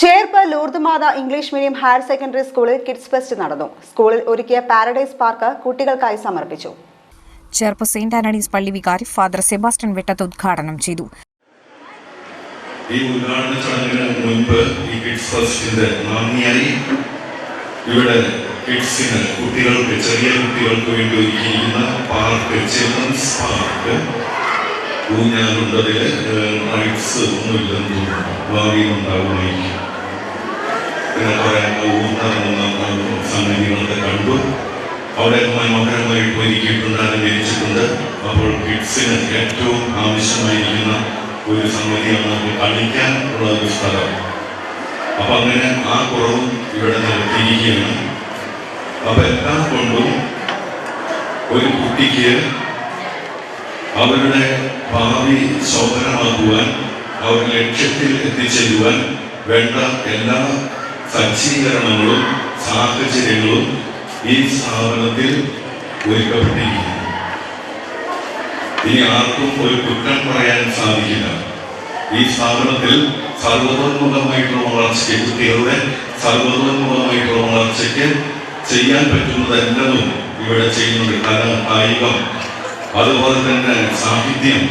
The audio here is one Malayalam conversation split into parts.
Cherpu Lourdmatha English medium higher secondary സ്കൂളിൽ കിഡ്സ് ഫെസ്റ്റ് നടന്നു. സ്കൂളിൽ ഒരുക്കിയ പാരഡൈസ് പാർക്ക് കുട്ടികൾക്കായി സമർപ്പിച്ചു. ചേർപ്പ് സെയിന്റ് ആന്റണീസ് പള്ളി വികാരി ഫാദർ സെബാസ്റ്റ്യൻ വെട്ടത്ത് ഉദ്ഘാടനം ചെയ്തു. ഈ ഉദ്ഘാടന ചടങ്ങിന് മുൻപ് ഈ കിഡ്സ് ഫസ്റ്റിന്റെ നന്ദിയായി ഇവിടെ കിഡ്സിന് കുട്ടികൾക്ക് ചെറിയ കുട്ടികൾക്ക് വേണ്ടി ഒരുക്കിയിരിക്കുന്ന പാർക്ക് ചിൽഡ്രൻസ് പാർക്ക് ഊഞ്ഞാലുണ്ടതിൽ റൈറ്റ്സ് ഒന്നുമില്ലെന്ന് തോന്നുന്നു. ഭാവിയിൽ സംഗതികളൊക്കെ കണ്ടു. അവിടെ മനോഹരമായിട്ട് ഒരുക്കിയിട്ടുണ്ട് അലങ്കരിച്ചിട്ടുണ്ട് അപ്പോൾ കിഡ്സിന് ഏറ്റവും ആവശ്യമായിരിക്കുന്ന ഒരു സംഗതിയാണ് കളിക്കാൻ ഉള്ള ഒരു സ്ഥലം. അപ്പം അങ്ങനെ ആ കുറവും ഇവിടെ നിർത്തിയിരിക്കുകയാണ് അപ്പം എല്ലാം കൊണ്ടും ഒരു കുട്ടിക്ക് അവരുടെ ഭാവി ശോഭനമാക്കുവാൻ അവർ ലക്ഷ്യത്തിൽ എത്തിച്ചേരുവാൻ വേണ്ട എല്ലാ സജ്ജീകരണങ്ങളും സാഹചര്യങ്ങളും ഈ സ്ഥാപനത്തിൽ ഒരുക്കപ്പെട്ടിരിക്കുന്നു. ഇനി ആർക്കും ഒരു കുറ്റം പറയാൻ സാധിക്കില്ല. ഈ സ്ഥാപനത്തിൽ സർവതോന്മുഖമായിട്ടുള്ള വളർച്ചയ്ക്ക് കുട്ടികളുടെ സർവതോന്മുഖമായിട്ടുള്ള വളർച്ചയ്ക്ക് ചെയ്യാൻ പറ്റുന്നതെല്ലതും ഇവിടെ ചെയ്യുന്നുണ്ട്. കല കായികം അതുപോലെ തന്നെ സാഹിത്യം.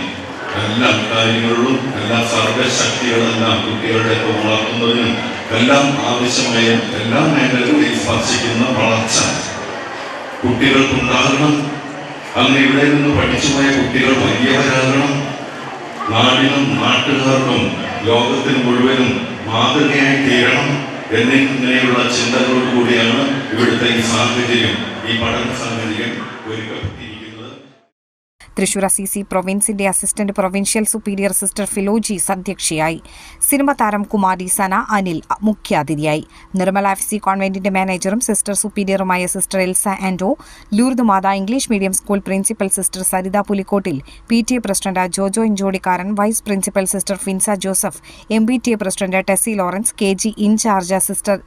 എല്ലാ കാര്യങ്ങളിലും എല്ലാ സർവശക്തികളെല്ലാം കുട്ടികളുടെ വളർത്തുന്നതിനും എല്ലാം ആവശ്യമായ എല്ലാ മേഖലകളെയും സ്പർശിക്കുന്ന വളർച്ച. കുട്ടികൾക്കുണ്ടാകണം. അന്ന് ഇവിടെ നിന്ന് പഠിച്ചുപോയ കുട്ടികൾ വലിയവരാകണം. നാടിനും നാട്ടുകാർക്കും ലോകത്തിന് മുഴുവനും മാതൃകയായി തീരണം എന്നിങ്ങനെയുള്ള ചിന്തകളോടുകൂടിയാണ് ഇവിടുത്തെ ഈ സാഹചര്യം ഈ പഠന സാഹചര്യം ഒരുക്കപ്പെട്ടിരിക്കുന്നത്. തൃശൂർ അസീസി പ്രൊവിൻസിന്റെ assistant provincial superior sister Philojees അധ്യക്ഷയായി സിനിമ താരം കുമാരി സന അനിൽ മുഖ്യാതിഥിയായി. നിർമ്മല എഫ് സി കോൺവെന്റിന്റെ മാനേജറും സിസ്റ്റർ സുപ്പീരിയറുമായ sister Elsa Anto Lourd Matha English medium school principal sister Saritha Pulikottil P T A president Jojo Inchodikkaran vice principal sister Finsa Joseph M B T A president Tessy Lawrence K G incharge sister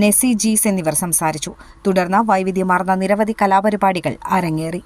Nessy Jees എന്നിവർ സംസാരിച്ചു. തുടർന്ന് വൈവിധ്യമാർന്ന നിരവധി കലാപരിപാടികൾ അരങ്ങേറി.